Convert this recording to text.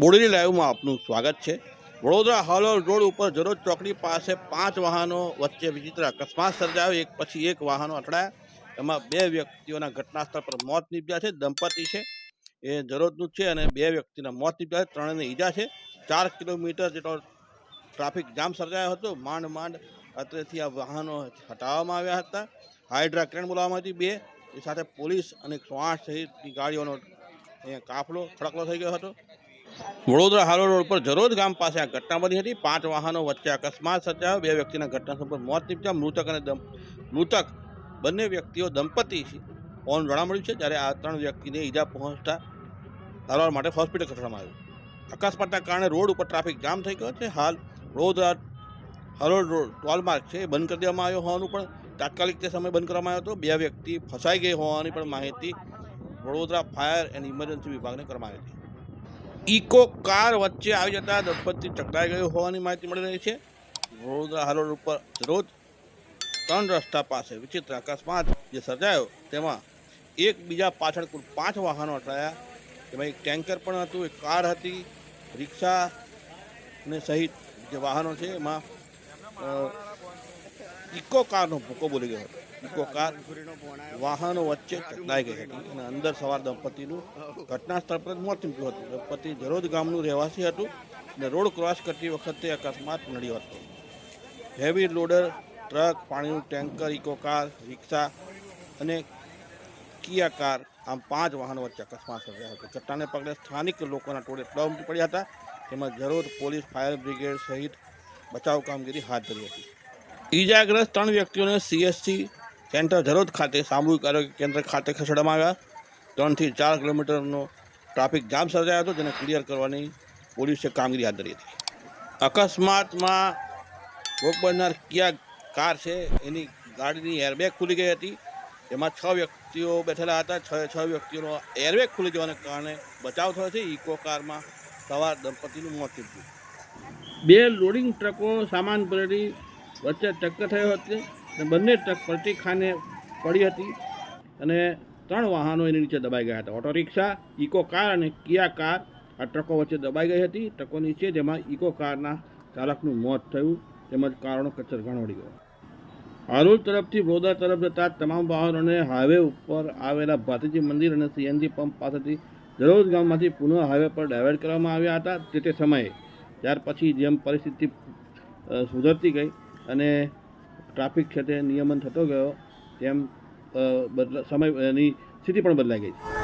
બોડેલી લાઈવમાં આપનું સ્વાગત છે. વડોદરા હાલોલ રોડ ઉપર જરોજ ચોકડી પાસે પાંચ વાહનો વચ્ચે વિચિત્ર અકસ્માત સર્જાયો. એક પછી એક વાહનો અથડાયા. એમાં બે વ્યક્તિઓના ઘટના સ્થળ પર મોત નીપજ્યા છે. દંપતી છે, એ જરોજનું છે અને બે વ્યક્તિના મોત નીપજ્યા છે. ત્રણેયને ઈજા છે. ચાર કિલોમીટર જેટલો ટ્રાફિક જામ સર્જાયો હતો. માંડ માંડ અત્રેથી આ વાહનો હટાવવામાં આવ્યા હતા. હાઇડ્રા ક્રેન બોલાવવામાં હતી. બે, એ સાથે પોલીસ અને એકસો સહિતની ગાડીઓનો કાફલો, ખડકલો થઈ ગયો હતો. વડોદરા હારો રોડ પર જરોદ ગામ પાસે આ ઘટના બની હતી. પાંચ વાહનો વચ્ચે અકસ્માત સર્જાયો. બે વ્યક્તિના ઘટના સ્થળ પર મોત નીપજ્યા. મૃતક અને મૃતક બંને વ્યક્તિઓ દંપતી હોવાનું જાણવા મળ્યું છે. જ્યારે આ ત્રણ વ્યક્તિને ઈજા પહોંચતા સારવાર માટે હોસ્પિટલ ખસેડવામાં આવ્યું. અકસ્માતના કારણે રોડ ઉપર ટ્રાફિક જામ થઈ ગયો છે. હાલ વડોદરા હરોડ રોડ ટોલમાર્ગ છે. એ બંધ કરી દેવામાં આવ્યો હોવાનું પણ તાત્કાલિક તે સમયે બંધ કરવામાં આવ્યો હતો. બે વ્યક્તિ ફસાઈ ગઈ હોવાની પણ માહિતી વડોદરા ફાયર એન્ડ ઇમરજન્સી વિભાગને કરવામાં આવી હતી. ઇકો કાર વચ્ચે આવી જતા દંપતી ચકરાઈ ગયું હોવાની માહિતી મળી રહી છે. વડોદરા હાલોડ ઉપર રોજ ત્રણ રસ્તા પાસે વિચિત્ર અકસ્માત જે સર્જાયો, તેમાં એકબીજા પાછળ કુલ પાંચ વાહનો અથડાયા. તેમાં એક ટેન્કર પણ હતું, એક કાર હતી, રિક્ષા ને સહિત જે વાહનો છે, એમાં ઇકો કારનો ભૂકો બોલી ગયો હતો. ઇકો કાર, વાહનો વચ્ચે ચકડાઈ ગઈ હતી અને અંદર સવાર દંપતીનું ઘટના સ્થળ પર મોત નીપજ્યું હતું. દંપતી જરોદ ગામનું રહેવાસી હતું અને રોડ ક્રોસ કરતી વખતે અકસ્માત નડ્યો હતો. હેવી લોડર ટ્રક પાણીનું ટેન્કર, ઇકો કાર, રિક્ષા અને કિયા કાર આમ પાંચ વાહનો વચ્ચે અકસ્માત સર્જાયો હતો. ઘટનાને પગલે સ્થાનિક લોકોના ટોળે ટોળા ઉમટી પડ્યા હતા. તેમાં જરોદ પોલીસ, ફાયર બ્રિગેડ સહિત બચાવ કામગીરી હાથ ધરી હતી. ઈજાગ્રસ્ત ત્રણ વ્યક્તિઓને સીએસસી સેન્ટર ધરોદ ખાતે સામૂહિક આરોગ્ય કેન્દ્ર ખાતે ખસેડવામાં આવ્યા. ત્રણથી ચાર કિલોમીટરનો ટ્રાફિક જામ સર્જાયો હતો, જેને ક્લિયર કરવાની પોલીસે કામગીરી હાથ ધરી હતી. અકસ્માતમાં ભોગ બનનાર કિયા કાર છે એની ગાડીની એરબેગ ખુલી ગઈ હતી. એમાં છ વ્યક્તિઓ બેઠેલા હતા, છ છ વ્યક્તિઓનો એરબેગ ખુલી જવાને કારણે બચાવ થયો છે. ઇકો કારમાં સવાર દંપતીનું મોત થયું બે લોડિંગ ટ્રકો સામાન ભરેલી વચ્ચે ટક્કર થયો હતી. બંને ટ્રક પલટી ખાને પડી હતી અને ત્રણ વાહનો એની નીચે દબાઈ ગયા હતા. ઓટો રિક્ષા ઇકો કાર અને કિયા કાર આ ટ્રકો વચ્ચે દબાઈ ગઈ હતી. ટ્રકો નીચે, જેમાં ઇકો કારના ચાલકનું મોત થયું, તેમજ કારણો કચર ઘણોડી ગયો. હાલોલ તરફથી વડોદરા તરફ જતા તમામ વાહનોને હાઈવે ઉપર આવેલા ભાતીજી મંદિર અને સીએનજી પંપ પાસેથી દરરોજ ગામમાંથી પુનઃ હાઈવે પર ડાયવર્ટ કરવામાં આવ્યા હતા. તે તે સમયે, ત્યાર પછી જેમ પરિસ્થિતિ સુધરતી ગઈ અને ટ્રાફિક છે તે નિયમન થતો ગયો તેમ અ, બદલા સમય એની સ્થિતિ પણ બદલાઈ ગઈ Hãy